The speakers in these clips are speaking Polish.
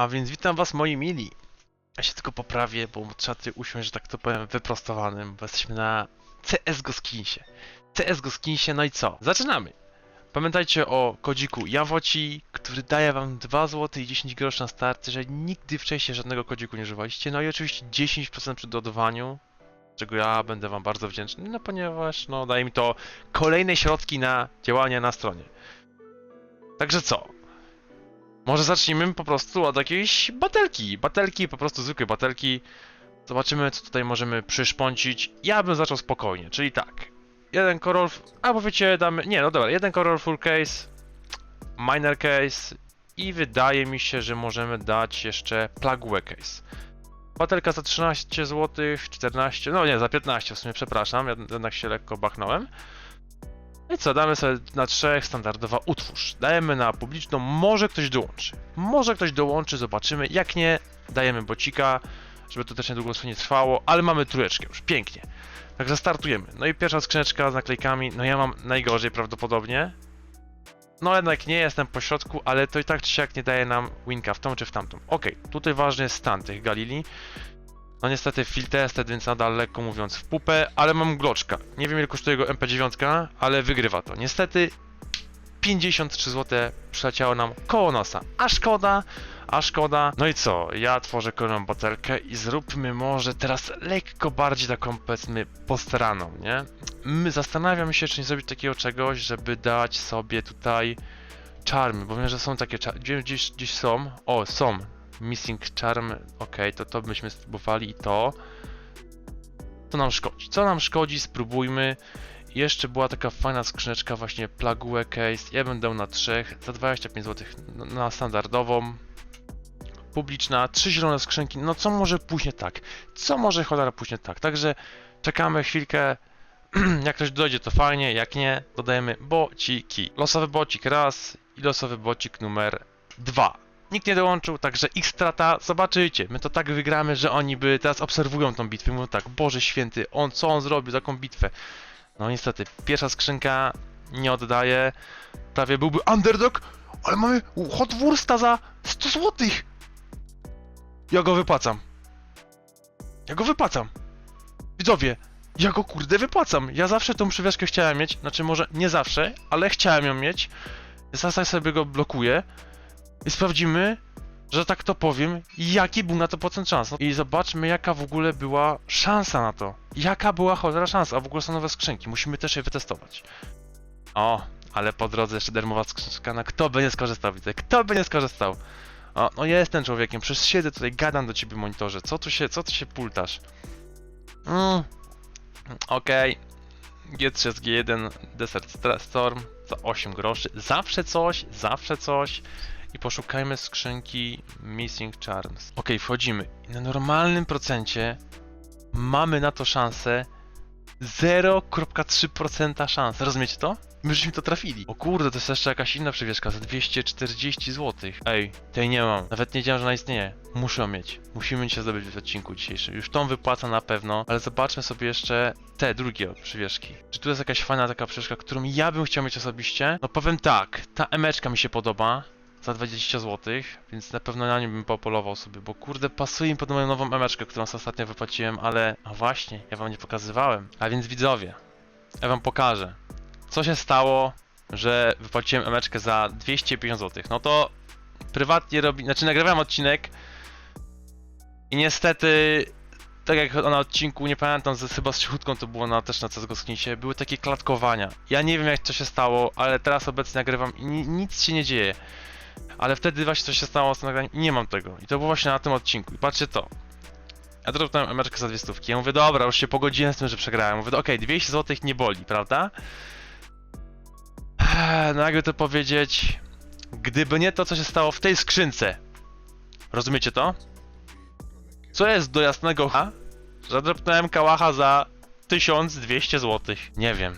A więc witam was moi mili. Ja się tylko poprawię, bo trzeba tutaj usiąść, że tak to powiem, wyprostowanym, bo jesteśmy na CSGO Skinsie. CSGO Skinsie, no i co? Zaczynamy! Pamiętajcie o kodziku Jawoci, który daje wam 2 zł i 10 groszy na start, że nigdy wcześniej żadnego kodziku nie używaliście. No i oczywiście 10% przy dodawaniu, czego ja będę wam bardzo wdzięczny, no ponieważ no daje mi to kolejne środki na działanie na stronie. Także co? Może zacznijmy po prostu od jakiejś batelki. Batelki, po prostu zwykłe batelki. Zobaczymy, co tutaj możemy przyszpącić. Ja bym zaczął spokojnie, czyli tak. Jeden Corol, albo wiecie, damy... Nie, no dobra, jeden Corol Full Case, Miner Case i wydaje mi się, że możemy dać jeszcze Plague Case. Batelka za 13 zł, 14, no nie, za 15 w sumie, przepraszam, jed- jednak się lekko bachnąłem. No i co, damy sobie na trzech, standardowa utwórz. Dajemy na publiczną, może ktoś dołączy. Może ktoś dołączy, zobaczymy. Jak nie, dajemy bocika, żeby to też niedługo nie trwało, ale mamy trójeczkę już, pięknie. Także startujemy. No i pierwsza skrzyneczka z naklejkami, no ja mam najgorzej prawdopodobnie. No jednak nie jestem po środku, ale to i tak czy siak nie daje nam winka w tą czy w tamtą. Okej, tutaj ważny jest stan tych Galili. No niestety field tested, więc nadal lekko mówiąc w pupę, ale mam gloczka. Nie wiem ile kosztuje jego MP9, ale wygrywa to. Niestety 53 zł przyleciało nam koło nosa. A szkoda, a szkoda. No i co? Ja tworzę kolejną batelkę i zróbmy może teraz lekko bardziej taką powiedzmy postaraną, nie? My zastanawiam się, czy nie zrobić takiego czegoś, żeby dać sobie tutaj czarmy, bo wiem, że są takie czarmy. Gdzieś, gdzieś są. O, są. Missing charm. Okej, to to byśmy spróbowali i to. Co nam szkodzi? Co nam szkodzi? Spróbujmy. Jeszcze była taka fajna skrzyneczka właśnie Plague Case. Ja dał na trzech za 25 zł na- standardową. Publiczna, trzy zielone skrzynki. No co może pójść nie tak? Co może cholera pójść nie tak? Także czekamy chwilkę. jak ktoś dojdzie to fajnie, jak nie, dodajemy bociki. Losowy bocik raz i losowy bocik numer dwa. Nikt nie dołączył, także ich strata, zobaczycie, my to tak wygramy, że oni by teraz obserwują tą bitwę mówią tak, Boże Święty, on co on zrobił, taką bitwę. No niestety, pierwsza skrzynka nie oddaje, prawie byłby underdog, ale mamy hot wursta za 100 złotych. Ja go wypłacam. Ja go wypłacam. Widzowie, ja go kurde wypłacam. Ja zawsze tą przywieszkę chciałem mieć, znaczy może nie zawsze, ale chciałem ją mieć. Tak sobie go blokuję i sprawdzimy, że tak to powiem, jaki był na to procent szans. No I zobaczmy, jaka w ogóle była szansa na to. Jaka była cholera szansa, a w ogóle są nowe skrzynki, musimy też je wytestować. O, ale po drodze jeszcze darmowa skrzynka, no kto by nie skorzystał, widzę, kto by nie skorzystał? O, no jestem człowiekiem, przecież siedzę tutaj, gadam do ciebie monitorze, co tu się, co tu się pultasz? Mm, okej. G3 z G1 Desert Storm za 8 groszy. Zawsze coś, zawsze coś. I poszukajmy skrzynki Missing Charms. Ok, wchodzimy. Na normalnym procencie mamy na to szansę 0,3% szans. Rozumiecie to? My żeśmy to trafili. O kurde, to jest jeszcze jakaś inna przywieszka za 240 zł. Ej, tej nie mam. Nawet nie wiedziałem, że ona istnieje. Muszę mieć. Musimy się zdobyć w odcinku dzisiejszym. Już tą wypłaca na pewno, ale zobaczmy sobie jeszcze te drugie przywieszki. Czy tu jest jakaś fajna taka przywieszka, którą ja bym chciał mieć osobiście? No powiem tak, ta emeczka mi się podoba za 20 zł, więc na pewno na nim bym popolował sobie, bo kurde pasuje mi pod moją nową emeczkę, którą ostatnio wypłaciłem, ale a właśnie, ja wam nie pokazywałem. A więc widzowie, ja wam pokażę, co się stało, że wypłaciłem emeczkę za 250 zł. No to prywatnie robi, znaczy nagrywałem odcinek i niestety tak jak na odcinku, nie pamiętam, z, chyba z cichutką to było na, też na CSGO Skinsie, były takie klatkowania. Ja nie wiem jak to się stało, ale teraz obecnie nagrywam i ni- nic się nie dzieje. Ale wtedy właśnie coś się stało z nagraniem i nie mam tego. I to było właśnie na tym odcinku. I patrzcie to. Ja dropnąłem emerkę za dwie stówki. Ja mówię, dobra, już się pogodziłem z tym, że przegrałem. Mówię, okej, 200 zł nie boli, prawda? Eee, No jakby to powiedzieć... Gdyby nie to, co się stało w tej skrzynce. Rozumiecie to? Co jest do jasnego ha? Że dropnąłem kałacha za 1200 zł. Nie wiem.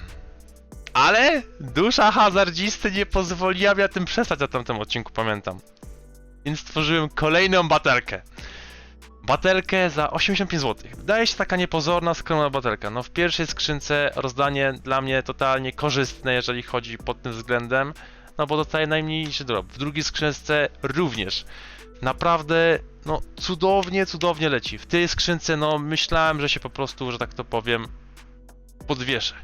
Ale dusza hazardzisty nie pozwoliła mi na tym przestać na tamtym odcinku, pamiętam. Więc stworzyłem kolejną batelkę. Batelkę za 85 zł. Wydaje się taka niepozorna, skromna batelka. No w pierwszej skrzynce rozdanie dla mnie totalnie korzystne, jeżeli chodzi pod tym względem. No bo dostaję najmniejszy drop. W drugiej skrzynce również. naprawdę, no cudownie, cudownie leci. W tej skrzynce, no myślałem, że się po prostu, że tak to powiem, podwieszę.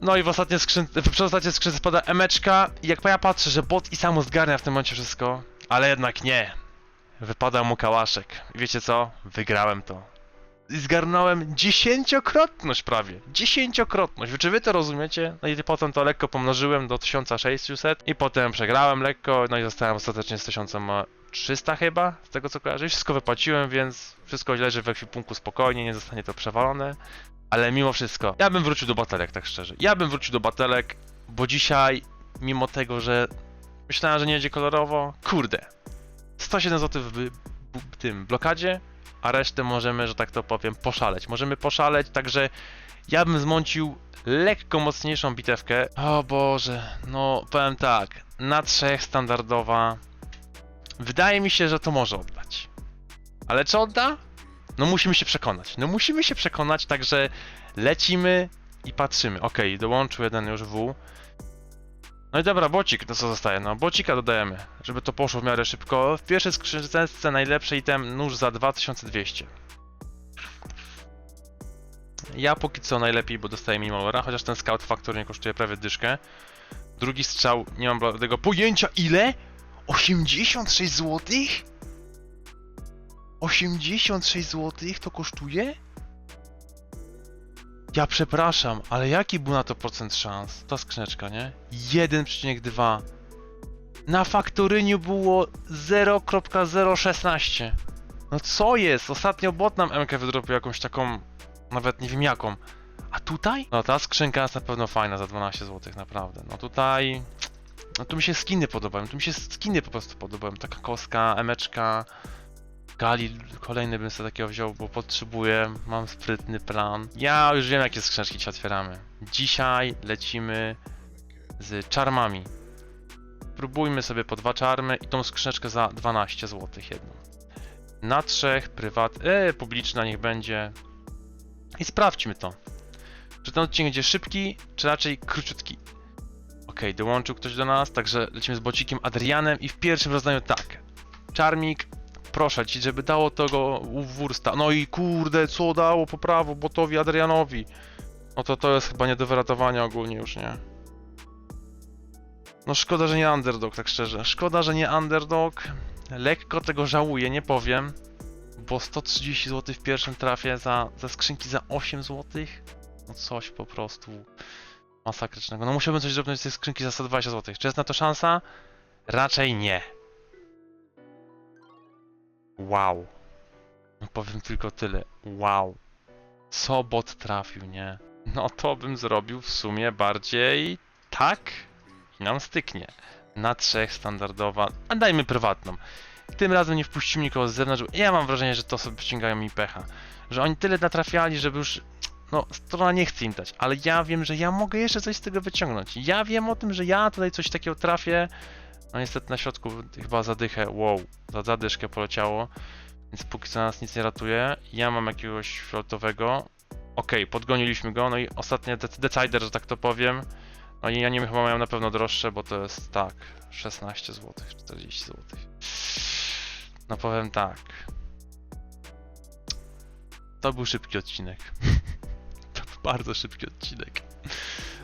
No i w ostatniej skrzynce, w przedostatniej skrzynce spada emeczka i jak ja patrzę, że bot i samo zgarnia w tym momencie wszystko, ale jednak nie. Wypada mu kałaszek. I wiecie co? Wygrałem to. I zgarnąłem dziesięciokrotność prawie. Dziesięciokrotność. Czy wy to rozumiecie? No i potem to lekko pomnożyłem do 1600 i potem przegrałem lekko, no i zostałem ostatecznie z 1300 chyba, z tego co kojarzę. Wszystko wypłaciłem, więc wszystko leży w ekwipunku spokojnie, nie zostanie to przewalone. Ale mimo wszystko, ja bym wrócił do batelek, tak szczerze. Ja bym wrócił do batelek, bo dzisiaj, mimo tego, że myślałem, że nie będzie kolorowo, kurde. 107 zł w w tym blokadzie, a resztę możemy, że tak to powiem, poszaleć. Możemy poszaleć, także ja bym zmącił lekko mocniejszą bitewkę. O Boże, no powiem tak, na trzech standardowa. Wydaje mi się, że to może oddać. Ale czy odda? No musimy się przekonać. No musimy się przekonać, także lecimy i patrzymy. Okej, dołączył jeden już W. No i dobra, bocik, to co zostaje? No, bocika dodajemy, żeby to poszło w miarę szybko. W pierwszej skrzynce najlepszy item nóż za 2200. Ja póki co najlepiej, bo dostaję minimalora, chociaż ten Scout Factory nie kosztuje prawie dyszkę. Drugi strzał, nie mam bladego pojęcia ile? 86 zł? 86 zł to kosztuje? Ja przepraszam, ale jaki był na to procent szans? Ta skrzyneczka, nie? 1,2. Na faktoryniu było 0,016. No co jest? Ostatnio bot nam MK wydropił jakąś taką, nawet nie wiem jaką. A tutaj? No ta skrzynka jest na pewno fajna za 12 zł, naprawdę. No tutaj... No tu mi się skiny podobają, tu mi się skiny po prostu podobają. Taka koska, emeczka, Gali, kolejny bym sobie takiego wziął, bo potrzebuję, mam sprytny plan. Ja już wiem jakie skrzyneczki ci otwieramy. Dzisiaj lecimy z czarmami. Próbujmy sobie po dwa czarmy i tą skrzyneczkę za 12 zł jedną. Na trzech, prywat, e, publiczna niech będzie. I sprawdźmy to. Czy ten odcinek będzie szybki, czy raczej króciutki. Okej, dołączył ktoś do nas, także lecimy z bocikiem Adrianem i w pierwszym rozdaniu tak. Czarmik, proszę ci, żeby dało tego Wursta. No i kurde, co dało po prawo botowi Adrianowi. No to to jest chyba nie do wyratowania ogólnie już, nie? No szkoda, że nie underdog, tak szczerze. Szkoda, że nie underdog. Lekko tego żałuję, nie powiem. Bo 130 zł w pierwszym trafie za, za skrzynki za 8 zł? No coś po prostu masakrycznego. No musiałbym coś zrobić z tej skrzynki za 120 zł. Czy jest na to szansa? Raczej nie. Wow. No powiem tylko tyle. Wow. Co bot trafił, nie? No to bym zrobił w sumie bardziej tak i nam styknie. Na trzech standardowa, a dajmy prywatną. Tym razem nie wpuścimy nikogo z zewnątrz. Ja mam wrażenie, że to sobie przyciągają mi pecha. Że oni tyle natrafiali, żeby już. No, strona nie chce im dać, ale ja wiem, że ja mogę jeszcze coś z tego wyciągnąć. Ja wiem o tym, że ja tutaj coś takiego trafię. No niestety na środku chyba zadychę, wow, za zadyszkę poleciało. Więc póki co nas nic nie ratuje. Ja mam jakiegoś fioletowego. Okej, podgoniliśmy go, no i ostatnie dec- decider, że tak to powiem. No i ja nie chyba mają na pewno droższe, bo to jest tak, 16 zł, 40 zł. No powiem tak. To był szybki odcinek. bardzo szybki odcinek.